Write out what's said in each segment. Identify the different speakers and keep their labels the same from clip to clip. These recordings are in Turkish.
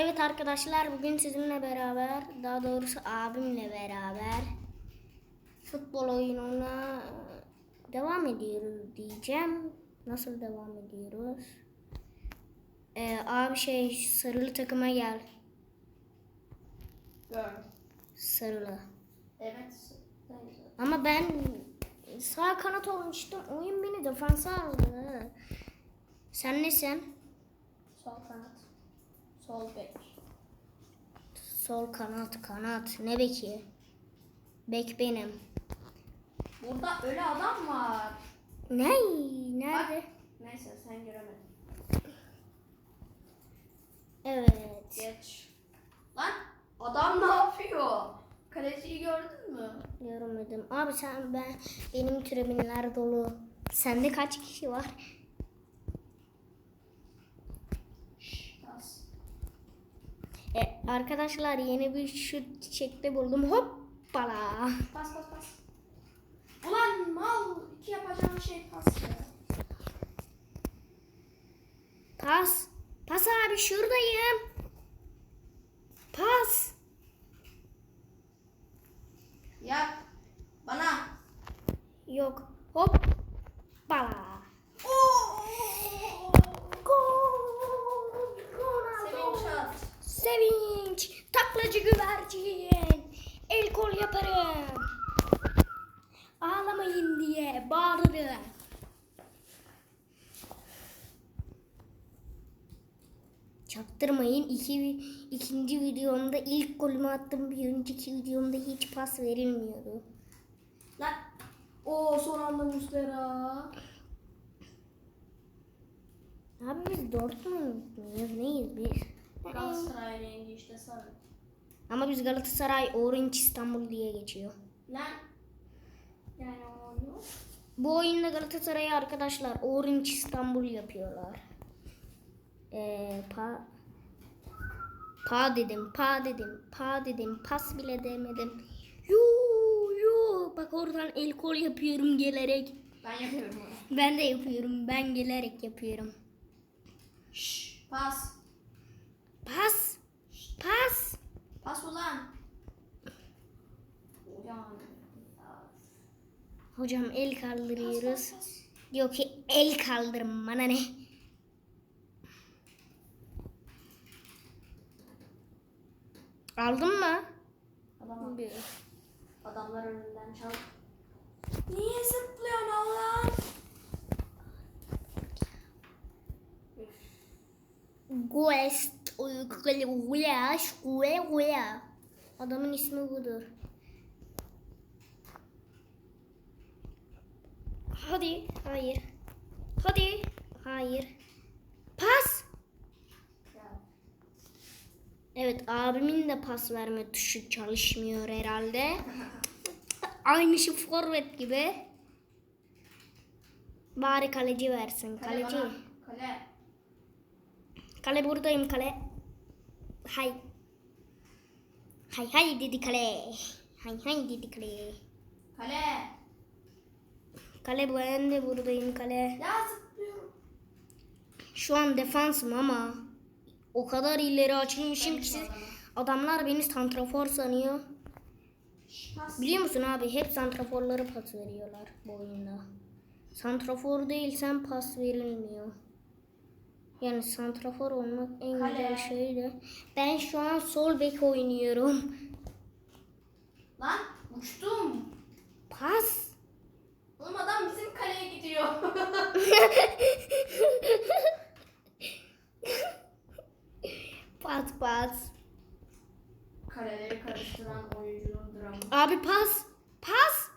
Speaker 1: Evet arkadaşlar bugün sizinle beraber daha doğrusu abimle beraber futbol oyununa devam ediyoruz diyeceğim. Nasıl devam ediyoruz? Ee, abi şey sarılı takıma gel.
Speaker 2: Gör.
Speaker 1: Sarılı.
Speaker 2: Evet.
Speaker 1: Ama ben sağ kanat olmuştum. Oyun beni defansa aldı. Sen nesin?
Speaker 2: Sol kanat. Sol bek.
Speaker 1: Sol kanat kanat. Ne beki? Bek benim.
Speaker 2: Burada ölü adam var.
Speaker 1: Ne? Nerede?
Speaker 2: Neyse sen göremedin.
Speaker 1: Evet.
Speaker 2: Geç. Lan adam ne yapıyor? Kaleciyi gördün mü?
Speaker 1: Görmedim. Abi sen ben benim tribünler dolu. Sende kaç kişi var?
Speaker 2: Şşş. Pas.
Speaker 1: E, arkadaşlar yeni bir şut çiçekte buldum. Hoppala.
Speaker 2: Pas pas pas. Ulan mal. iki yapacağın şey pas ya.
Speaker 1: Pas. Pas abi şuradayım. Pas.
Speaker 2: Yap. Bana.
Speaker 1: Yok. Hoppala.
Speaker 2: Oo!
Speaker 1: Gol.
Speaker 2: Sevinç
Speaker 1: Ronaldo.
Speaker 2: at.
Speaker 1: Sevinç. Taklacı güvercin. El kol yaparım. Ağlamayın diye bağırdı. Çaktırmayın. İki, ikinci videomda ilk golümü attım. Bir önceki videomda hiç pas verilmiyordu.
Speaker 2: Lan. Oo son anda Muslera.
Speaker 1: Abi biz Dortmund muyuz? Neyiz biz?
Speaker 2: Galatasaray rengi işte sarı.
Speaker 1: Ama biz Galatasaray Orange İstanbul diye geçiyor.
Speaker 2: Lan. Yani o yok.
Speaker 1: Bu oyunda Galatasaray'ı arkadaşlar Orange İstanbul yapıyorlar. Ee, pa pa dedim, pa dedim, pa dedim, pas bile demedim. Yoo yoo bak oradan el kol yapıyorum gelerek.
Speaker 2: Ben yapıyorum onu.
Speaker 1: Ben de yapıyorum, ben gelerek yapıyorum.
Speaker 2: Şşş. Pas.
Speaker 1: Pas, pas.
Speaker 2: Pas ulan.
Speaker 1: Hocam el kaldırıyoruz.
Speaker 2: Pas, pas.
Speaker 1: Diyor ki el kaldırın bana ne? Aldın mı?
Speaker 2: Adam, adamlar önünden çal. Niye zıplıyorsun? Üf.
Speaker 1: Guest Uyguyaş Guya Adamın ismi budur. Hadi. Hayır. Hadi. Hayır. Pas.
Speaker 2: Ya.
Speaker 1: Evet abimin de pas verme tuşu çalışmıyor herhalde. Aynı şu forvet gibi. Bari kaleci versin.
Speaker 2: Kale
Speaker 1: Kaleci.
Speaker 2: bana. Kale.
Speaker 1: Kale buradayım kale. Hay. Hay hay dedi kale. Hay hay dedi kale.
Speaker 2: Kale.
Speaker 1: Kale ben de buradayım kale.
Speaker 2: Ya zıplıyorum.
Speaker 1: Şu an defansım ama o kadar ileri açılmışım ki siz- adamlar beni santrafor sanıyor. Biliyor musun abi hep santraforları pas veriyorlar bu oyunda. Santrafor değilsen pas verilmiyor. Yani santrafor olmak en
Speaker 2: Kale.
Speaker 1: güzel şey de. Ben şu an sol bek oynuyorum.
Speaker 2: Lan uçtum.
Speaker 1: Pas.
Speaker 2: Oğlum adam bizim kaleye gidiyor.
Speaker 1: Pas.
Speaker 2: Kaleleri karıştıran oyuncunun dramı.
Speaker 1: Abi pas. Pas.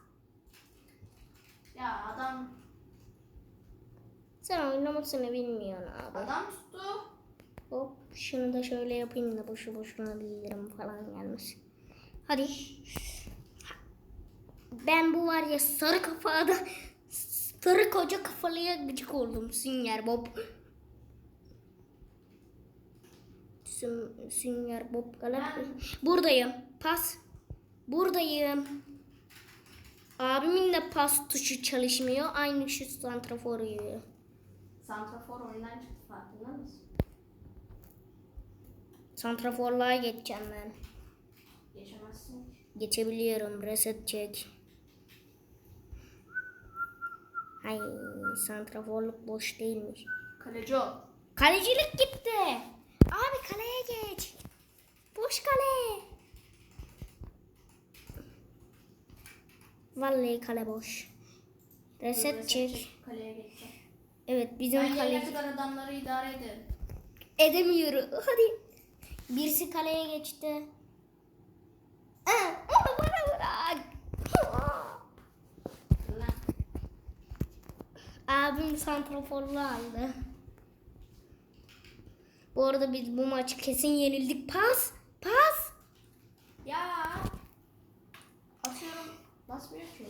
Speaker 2: Ya adam
Speaker 1: Sen oynamasını bilmiyorsun abi.
Speaker 2: adam tuttu.
Speaker 1: Hop şunu da şöyle yapayım da boşu boşuna bildirim falan gelmesin. Hadi. Ben bu var ya sarı kafada sarı koca kafalıya gıcık oldum Sünger Bob. Sünger Bob galap. Buradayım. Pas. Buradayım. Abimin de pas tuşu çalışmıyor. Aynı şu santraforu yiyor.
Speaker 2: Santrafor oyundan çıktı farkında mısın?
Speaker 1: Santraforluğa geçeceğim ben.
Speaker 2: Geçemezsin.
Speaker 1: Geçebiliyorum. Reset çek. Ay santraforluk boş değilmiş.
Speaker 2: Kaleci o.
Speaker 1: Kalecilik gitti. Abi kaleye geç. Boş kale. Vallahi kale boş. Reset çek.
Speaker 2: Kaleye geçeceğim.
Speaker 1: Evet bizim
Speaker 2: Ben gelene
Speaker 1: kaleci.
Speaker 2: kadar adamları idare ederim.
Speaker 1: Edemiyorum. Hadi. Birisi kaleye geçti. Aa, Onu bana bırak. Abim santraforlu aldı. Bu arada biz bu maçı kesin yenildik. Pas. Pas.
Speaker 2: Ya. Atıyorum. Basmıyor ki.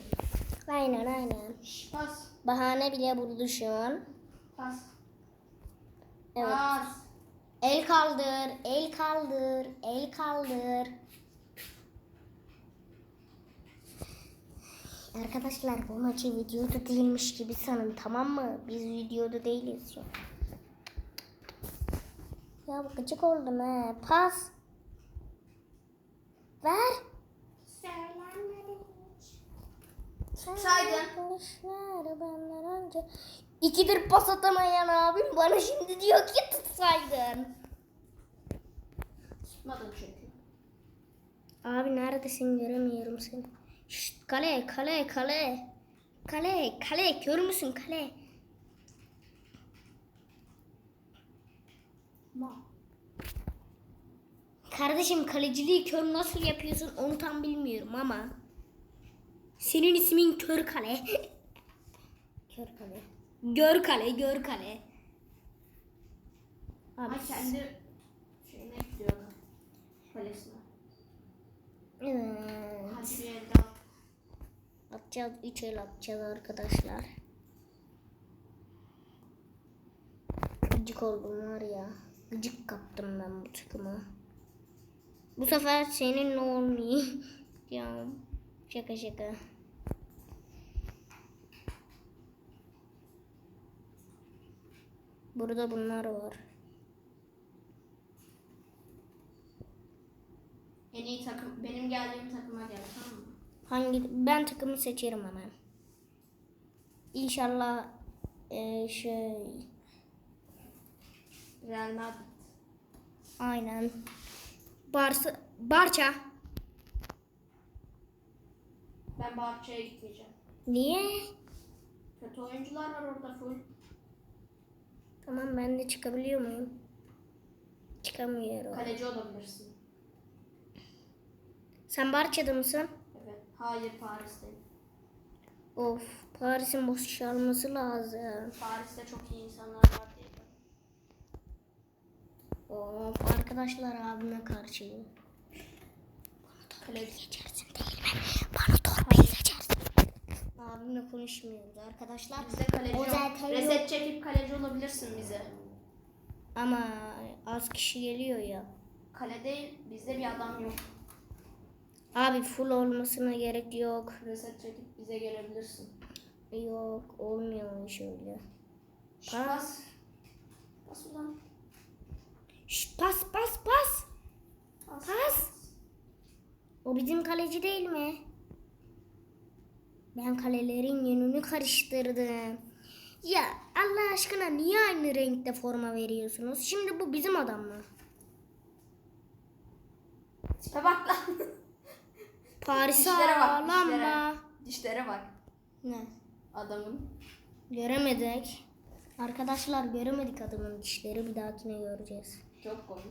Speaker 1: Aynen aynen.
Speaker 2: Şş, Pas.
Speaker 1: Bahane bile buldu şu an.
Speaker 2: Pas.
Speaker 1: Evet.
Speaker 2: Pas.
Speaker 1: El kaldır. El kaldır. El kaldır. Arkadaşlar bu maçı videoda değilmiş gibi sanın tamam mı? Biz videoda değiliz şu an. Ya gıcık oldum he. Pas. Ver.
Speaker 2: Saydın.
Speaker 1: Boşver benden önce. İkidir pas atamayan abim bana şimdi diyor ki tutsaydın.
Speaker 2: Tutmadın çünkü.
Speaker 1: Abi neredesin göremiyorum seni. Şşt, kale kale kale. Kale kale kör müsün kale? Kardeşim kaleciliği kör nasıl yapıyorsun onu tam bilmiyorum ama. Senin ismin kör kale. kör kale. Gör kale gör kale. Abi
Speaker 2: Ay kendi şeyine gidiyor. Kalesine.
Speaker 1: Evet.
Speaker 2: Hadi bir.
Speaker 1: Atacağız, üç el atacağız arkadaşlar. Gıcık oldum var ya. Gıcık kaptım ben bu takıma. Bu sefer seninle olmayacağım. Şaka şaka. Burada bunlar var.
Speaker 2: En iyi takım. Benim geldiğim takıma gel tamam mı?
Speaker 1: Hangi ben takımı seçerim hemen. İnşallah eee, şey
Speaker 2: Real Madrid.
Speaker 1: Aynen. Barça, Barça.
Speaker 2: Ben Barça'ya gitmeyeceğim.
Speaker 1: Niye?
Speaker 2: Kötü oyuncular var orada full.
Speaker 1: Tamam ben de çıkabiliyor muyum? Çıkamıyorum.
Speaker 2: Kaleci olabilirsin.
Speaker 1: Sen Barça'da mısın?
Speaker 2: Evet. Hayır Paris'teyim.
Speaker 1: Of, Paris'in boşalması lazım.
Speaker 2: Paris'te çok iyi insanlar var.
Speaker 1: Of, arkadaşlar abime karşı.
Speaker 2: Kaleci.
Speaker 1: Geçersin değil mi? Bana torpil geçersin. Abimle konuşmuyoruz arkadaşlar.
Speaker 2: Bizde kaleci
Speaker 1: O
Speaker 2: yok. Reset çekip kaleci olabilirsin bize.
Speaker 1: Ama az kişi geliyor ya.
Speaker 2: Kale değil. Bizde bir adam yok.
Speaker 1: Abi full olmasına gerek yok.
Speaker 2: Reset çekip bize gelebilirsin.
Speaker 1: Yok olmuyor şöyle.
Speaker 2: Şş,
Speaker 1: Ha?
Speaker 2: Pas. Pas ulan.
Speaker 1: Şş, pas pas pas.
Speaker 2: Pas.
Speaker 1: Pas. O bizim kaleci değil mi? Ben kalelerin yönünü karıştırdım. Ya Allah aşkına niye aynı renkte forma veriyorsunuz? Şimdi bu bizim adam mı?
Speaker 2: Tipe bak lan.
Speaker 1: Paris'e
Speaker 2: Dişlere bak, dişlere. bak.
Speaker 1: Ne?
Speaker 2: Adamın.
Speaker 1: Göremedik. Arkadaşlar göremedik adamın dişleri. Bir dahakine göreceğiz.
Speaker 2: Çok komik.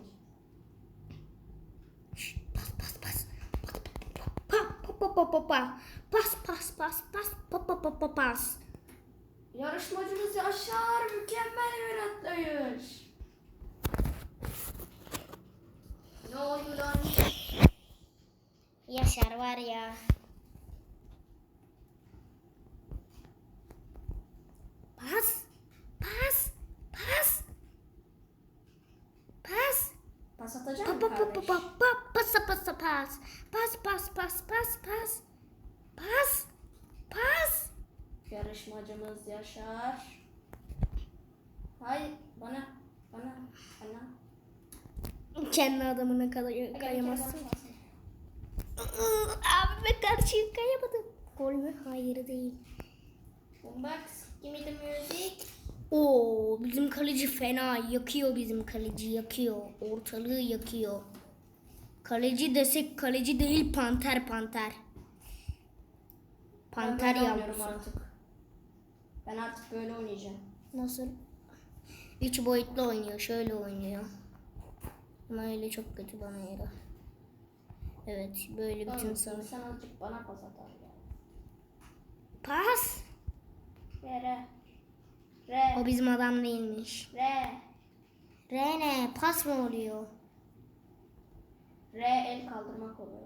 Speaker 1: Pas pas pas. Pa pa pa pa pa pa. Pas pas pas pas pa pa pa pa pas.
Speaker 2: Yarışmacımız Yaşar mükemmel bir atlayış. Ne oldu lan?
Speaker 1: Yaşar var ya. Pas. Pas. Pas. Pas.
Speaker 2: Pas atacak mı kardeş?
Speaker 1: pa pa pas pas pas. Pas pas pas pas pas. Pas. Pas.
Speaker 2: Yarışmacımız Yaşar. Hayır bana bana bana.
Speaker 1: Kendi adamına kay kayamazsın. Abi ben karşıya kayamadım. Gol mü? Hayır değil.
Speaker 2: Boombox, give me the music.
Speaker 1: Oo bizim kaleci fena yakıyor bizim kaleci yakıyor. Ortalığı yakıyor. Kaleci desek kaleci değil panter panter. Panter
Speaker 2: ben
Speaker 1: yavrusu.
Speaker 2: artık. Ben artık böyle oynayacağım.
Speaker 1: Nasıl? Üç boyutlu oynuyor. Şöyle oynuyor. Ama öyle çok kötü bana göre. Evet böyle bütün
Speaker 2: Oğlum,
Speaker 1: savaş.
Speaker 2: insan azıcık bana pas atar ya.
Speaker 1: Pas.
Speaker 2: Re Re.
Speaker 1: O bizim adam değilmiş.
Speaker 2: Re.
Speaker 1: Rene pas mı oluyor?
Speaker 2: Re el kaldırmak oluyor.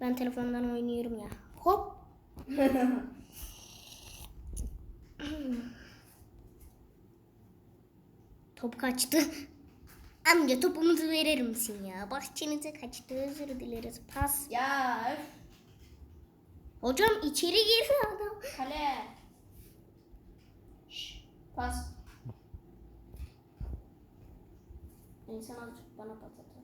Speaker 1: Ben telefondan oynuyorum ya. Hop. Top kaçtı. Amca topumuzu verir misin ya? Bahçenize kaçtı. Özür dileriz. Pas.
Speaker 2: ya öf.
Speaker 1: Hocam içeri adam.
Speaker 2: Kale. Şş, pas. İnsan azıcık bana pas atar.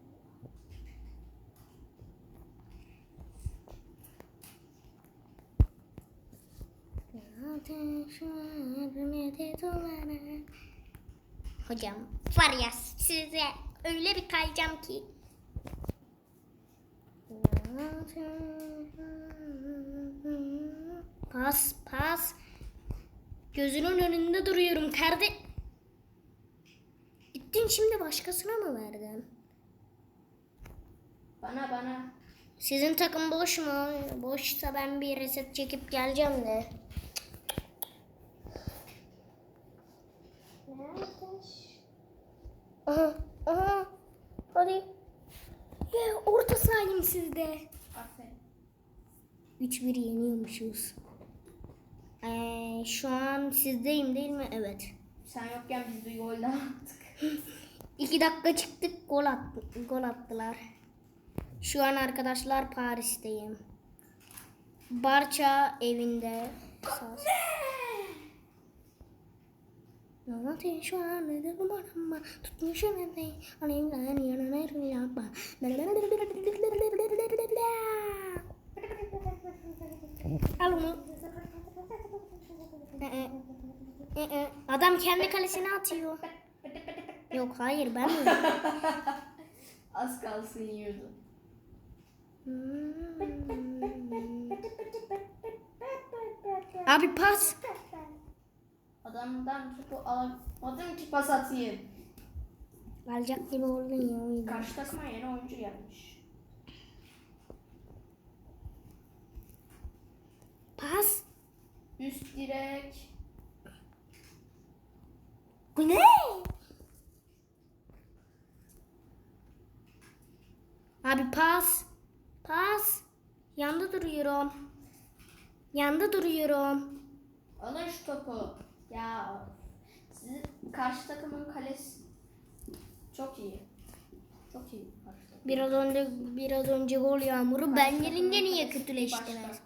Speaker 1: Hocam var ya size öyle bir kayacağım ki. Pas pas. Gözünün önünde duruyorum karde. Gittin şimdi başkasına mı verdin?
Speaker 2: Bana bana.
Speaker 1: Sizin takım boş mu? Boşsa ben bir reset çekip geleceğim de. Aha, aha. Hadi. Ya, orta sahayım sizde.
Speaker 2: Aferin.
Speaker 1: 3-1 yeniyormuşuz. Ee, şu an sizdeyim değil mi? Evet.
Speaker 2: Sen yokken biz bir gol daha attık.
Speaker 1: 2 dakika çıktık gol, attı, gol attılar. Şu an arkadaşlar Paris'teyim. Barça evinde. Anlatayım şu an numaramma Tutmuşum yanına Al onu Ee, e, e. Adam kendi kalesine atıyor Yok hayır ben mi?
Speaker 2: Az kalsın yiyordu.
Speaker 1: Abi pas
Speaker 2: Adamdan topu alamadım ki pas atayım.
Speaker 1: Alacak gibi oldun ya.
Speaker 2: Karşı takıma yeni oyuncu gelmiş.
Speaker 1: Pas
Speaker 2: Üst direk.
Speaker 1: Bu ne? Abi pas. Pas. Yanda duruyorum. Yanda duruyorum.
Speaker 2: Alın şu topu. Ya sizin karşı takımın kalesi çok iyi. Çok iyi.
Speaker 1: Biraz önce biraz önce gol yağmuru ben
Speaker 2: Karşı
Speaker 1: gelince niye kötüleştiler?
Speaker 2: başka.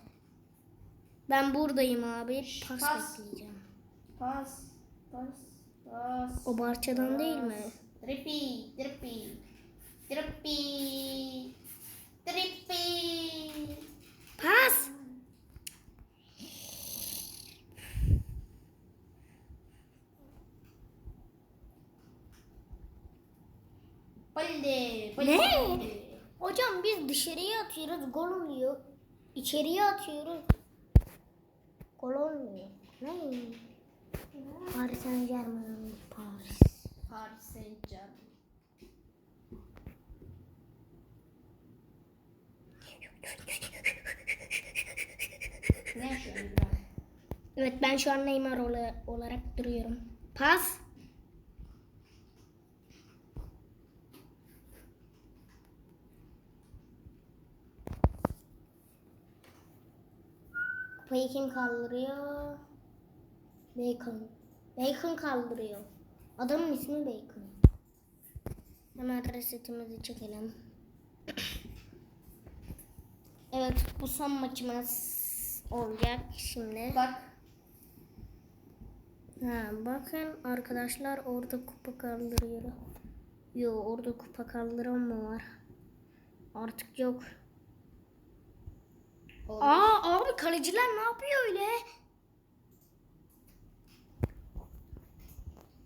Speaker 1: Ben buradayım abi. Pas,
Speaker 2: pas.
Speaker 1: bekleyeceğim.
Speaker 2: Pas. Pas.
Speaker 1: O Barça'dan değil mi?
Speaker 2: Drippy. Drippy. Drippy. Drippy.
Speaker 1: Pas.
Speaker 2: Balde.
Speaker 1: Ne? Hocam biz dışarıya atıyoruz gol oluyor. İçeriye atıyoruz. Gol olmuyor. Ne? Paris Saint Germain. Paris.
Speaker 2: Paris Saint Germain. Ne?
Speaker 1: Evet ben şu an Neymar ola- olarak duruyorum. Pas. Kupayı kim kaldırıyor? Bacon. Bacon kaldırıyor. Adamın ismi Bacon. Hemen resetimizi çekelim. Evet bu son maçımız olacak şimdi.
Speaker 2: Bak
Speaker 1: Ha, bakın arkadaşlar orada kupa kaldırıyor. Yo orada kupa kaldıran mı var? Artık yok.
Speaker 2: Olmuş.
Speaker 1: Aa abi kaleciler ne yapıyor öyle?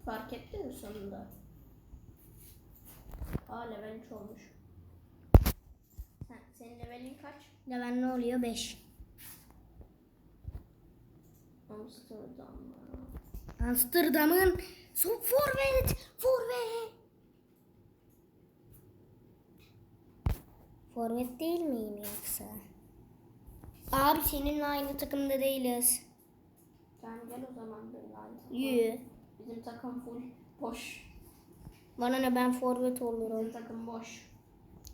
Speaker 2: Fark ettin mi sonunda? Aa level 3 olmuş. Sen, senin levelin kaç?
Speaker 1: Level ne oluyor? 5.
Speaker 2: Amsterdam.
Speaker 1: Amsterdam'ın son forvet, forvet. Forvet değil miyim yoksa? Abi seninle aynı takımda değiliz.
Speaker 2: Sen gel o zaman benimle aynı takıma.
Speaker 1: Yü.
Speaker 2: Bizim takım full boş.
Speaker 1: Bana ne ben forvet olurum.
Speaker 2: Bizim takım boş.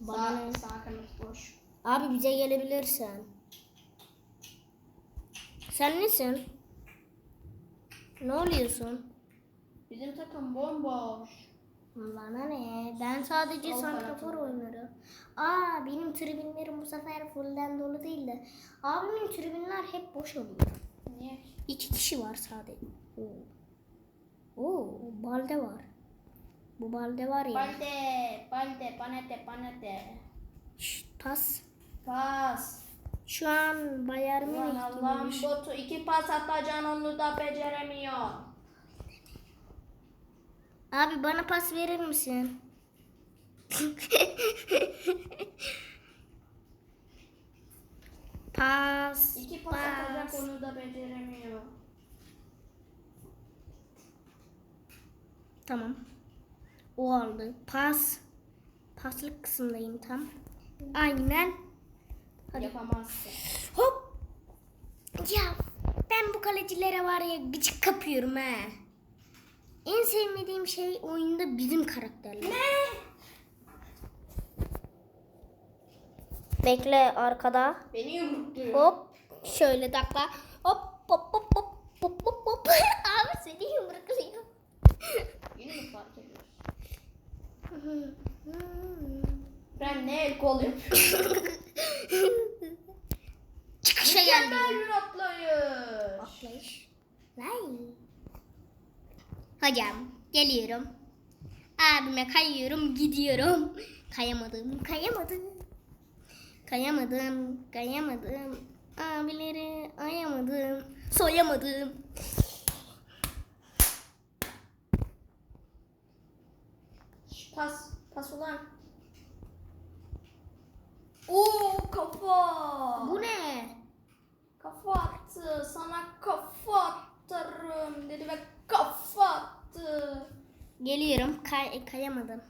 Speaker 1: Bana
Speaker 2: Sağ,
Speaker 1: ne?
Speaker 2: sağ kanat boş.
Speaker 1: Abi bize gelebilirsen. Sen nesin? Ne oluyorsun?
Speaker 2: Bizim takım bomboş.
Speaker 1: Bana ne? Ben sadece
Speaker 2: Sol
Speaker 1: santrafor oynarım. Aa benim tribünlerim bu sefer fullden dolu değil de. Abimin tribünler hep boş oluyor.
Speaker 2: Niye?
Speaker 1: İki kişi var sadece. Oo. Oo, balde var. Bu balde var ya.
Speaker 2: Balde, balde, panete, panete.
Speaker 1: Şşt, pas.
Speaker 2: Pas.
Speaker 1: Şu an Bayern Münih gibiymiş.
Speaker 2: botu iki pas atacaksın onu da beceremiyor.
Speaker 1: Abi bana pas verir misin? pas.
Speaker 2: İki pas
Speaker 1: pas.
Speaker 2: atacak onu da beceremiyor.
Speaker 1: Tamam. O aldı. Pas. Paslık kısımdayım tam. Aynen. Hadi.
Speaker 2: Yapamazsın.
Speaker 1: Hop. Ya ben bu kalecilere var ya gıcık kapıyorum ha. En sevmediğim şey oyunda bizim karakterler.
Speaker 2: Ne?
Speaker 1: Bekle arkada.
Speaker 2: Beni yumrukluyor.
Speaker 1: Hop. Şöyle takla. Hop hop hop hop hop hop hop. Abi seni yumrukluyor.
Speaker 2: Yine mi fark ediyorsun? Ben ne el kol yapıyorum.
Speaker 1: Çıkışa geldi.
Speaker 2: Mükemmel bir atlayış.
Speaker 1: Atlayış. Vay. Hocam geliyorum. Abime kayıyorum gidiyorum. Kayamadım kayamadım. Kayamadım kayamadım. Abileri ayamadım. Soyamadım.
Speaker 2: Pas, pas ulan. Oo kafa.
Speaker 1: Bu ne?
Speaker 2: Kafa attı. Sana kafa atarım dedi ve kafa attı.
Speaker 1: Geliyorum kay kayamadım.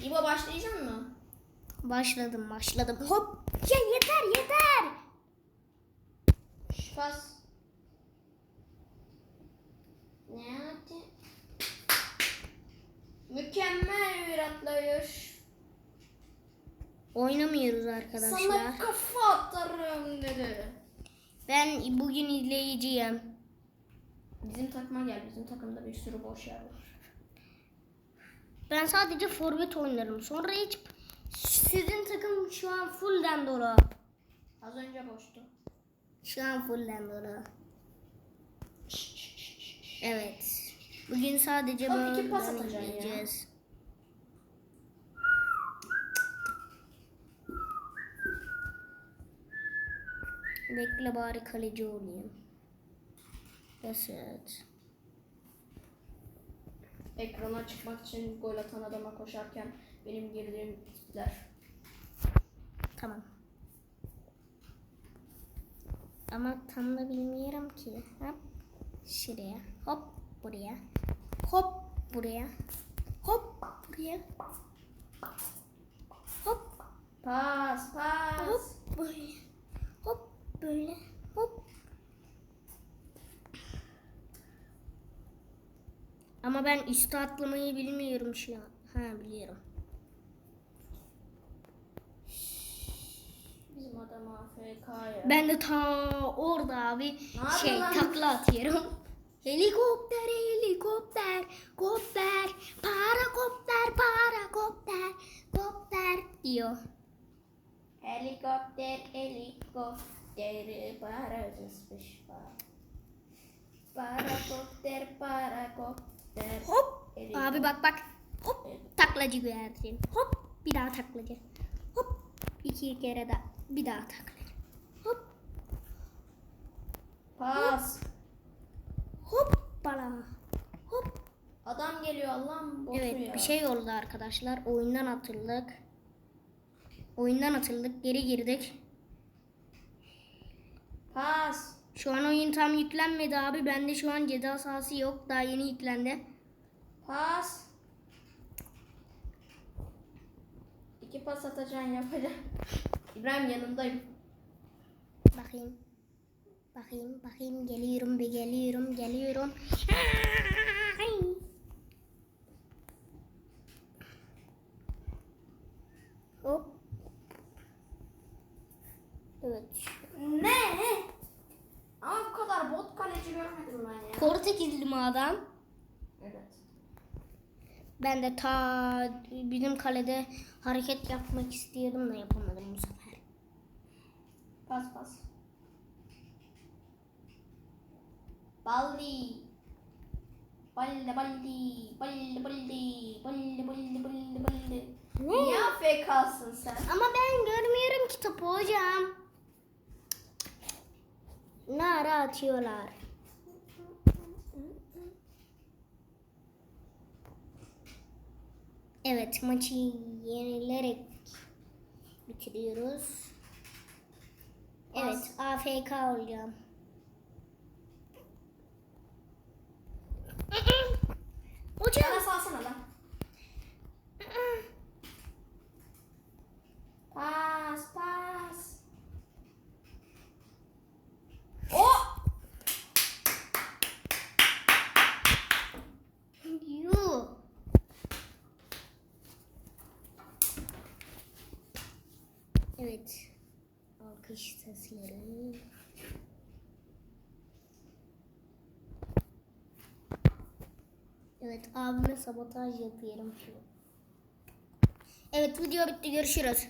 Speaker 2: İbo başlayacak mı?
Speaker 1: Başladım başladım. Hop. Ya yeter yeter.
Speaker 2: Şş, pas. Ne? Mükemmel bir atlayış.
Speaker 1: Oynamıyoruz arkadaşlar.
Speaker 2: Sana kafa atarım dedi.
Speaker 1: Ben bugün izleyiciyim.
Speaker 2: Bizim takıma gel. Bizim takımda bir sürü boş yer var.
Speaker 1: Ben sadece forvet oynarım. Sonra hiç sizin takım şu an fullden dolu.
Speaker 2: Az önce boştu.
Speaker 1: Şu an fullden dolu. Evet. Bugün sadece
Speaker 2: Hop, iki pas
Speaker 1: böyle
Speaker 2: atacaksın ya.
Speaker 1: Bekle bari kaleci olayım. Evet.
Speaker 2: Ekrana çıkmak için gol atan adama koşarken benim girdiğim tipler.
Speaker 1: Tamam. Ama tam da bilmiyorum ki. Hop şuraya. Hop buraya. Hop buraya. Hop buraya. Hop
Speaker 2: Pas, pas.
Speaker 1: hop böyle. Hop böyle. Hop. Ama ben üstü atlamayı bilmiyorum şu an. Ha biliyorum.
Speaker 2: Bizim adam AFK ya.
Speaker 1: Ben de ta orada abi
Speaker 2: yapıyor
Speaker 1: şey takla atıyorum. Helikopter, helikopter, kopter, parakopter, parakopter, kopter diyor.
Speaker 2: Helikopter, helikopter, paracız var. Parakopter, parakopter.
Speaker 1: Hop.
Speaker 2: Evet.
Speaker 1: Abi bak bak. Hop. Taklacı güvercin. Hop. Bir daha taklacı. Hop. İki kere daha. Bir daha taklacı. Hop.
Speaker 2: Pas.
Speaker 1: Hop. Bala. Hop.
Speaker 2: Adam geliyor Allah'ım botu
Speaker 1: Evet
Speaker 2: ya.
Speaker 1: bir şey oldu arkadaşlar. Oyundan atıldık. Oyundan atıldık. Geri girdik.
Speaker 2: Pas.
Speaker 1: Şu an oyun tam yüklenmedi abi. Bende şu an ceza sahası yok. Daha yeni yüklendi.
Speaker 2: Pas. İki pas atacaksın yapacağım. İbrahim yanındayım.
Speaker 1: Bakayım. Bakayım, bakayım. Geliyorum be, geliyorum, geliyorum. Hop. Evet.
Speaker 2: Ne? Ama bu kadar bot kaleci görmedim ben ya.
Speaker 1: Portekizli mi adam?
Speaker 2: Evet.
Speaker 1: Ben de ta bizim kalede hareket yapmak istiyordum da yapamadım bu sefer.
Speaker 2: Pas pas. Baldi. Baldi baldi. Baldi baldi. Baldi baldi baldi baldi.
Speaker 1: Ne?
Speaker 2: Niye AFK'sın sen?
Speaker 1: Ama ben görmüyorum ki topu hocam. Ne ara atıyorlar. Evet maçı yenilerek bitiriyoruz. Evet AFK olacağım. Hocam.
Speaker 2: Bana salsana lan. Pas pas. O!
Speaker 1: Yuh. Evet. Alkış sesleri. Evet abime sabotaj yapıyorum şu. Evet video bitti görüşürüz.